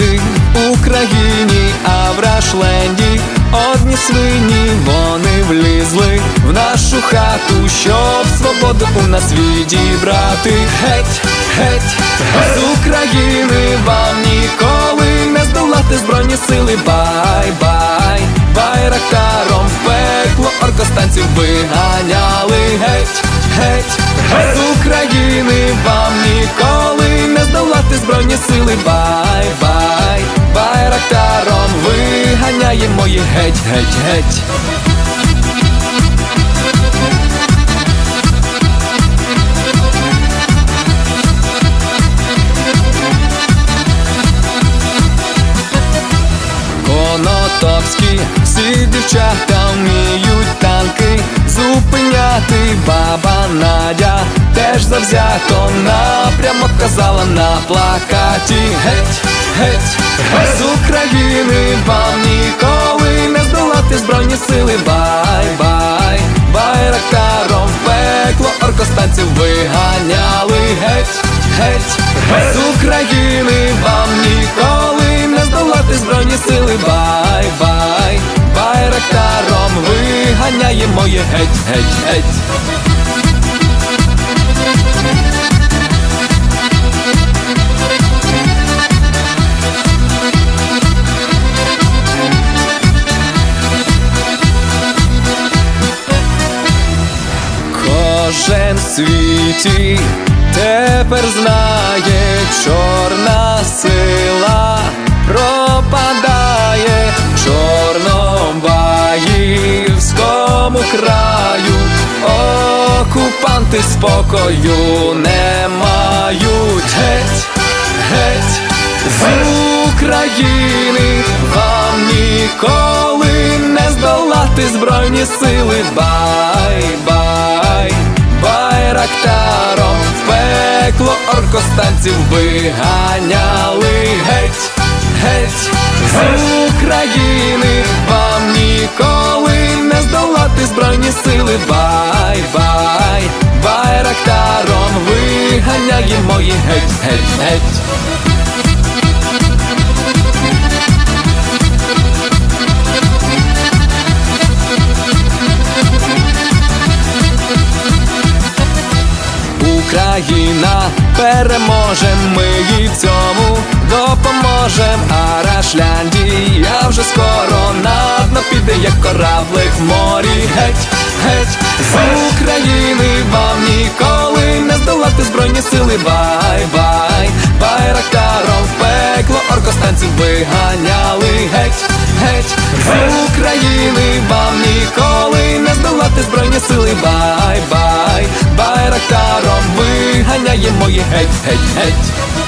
люди в Україні, а в Рашленді одні свині вони влізли в нашу хату, щоб свободу у нас відібрати. Геть, геть, з України вам ніколи не здолати збройні сили. Бай, бай, байрактаром в пекло оркостанців виганяли. Геть, геть, з України вам ніколи не здолати збройні сили. Бай, байрактаром виганяємо їх геть, геть, геть. Конотопські, всі дівчата вміють танки зупиняти. Баба Надя теж завзято напрямок казала на плакаті. Геть, сили Бай, бай, байрактаром пекло оркостанців виганяли. Геть, геть, з України вам ніколи не здолати збройні сили. Бай, бай, байрактаром виганяємо є геть, геть, геть світі. Тепер знає, чорна сила пропадає в Чорнобаївському краю, окупанти спокою не мають. Геть, геть з України. Вам ніколи не здолати збройні сили. Бай, оркостанців виганяли геть, геть з України вам ніколи не здолати збройні сили. Бай, бай, байрактаром виганяємо їх геть, геть, геть. Україна переможе, ми їй в цьому допоможем. А Рашляндія вже скоро на дно піде, як кораблик в морі. Геть, геть, з України вам ніколи не здолати збройні сили. Бай, бай, байрактаром в пекло оркостанців виганяли. Геть, геть, з України вам ніколи не здолати збройні сили. Бай, бай, байрактаром виганяємо їх геть, геть, геть.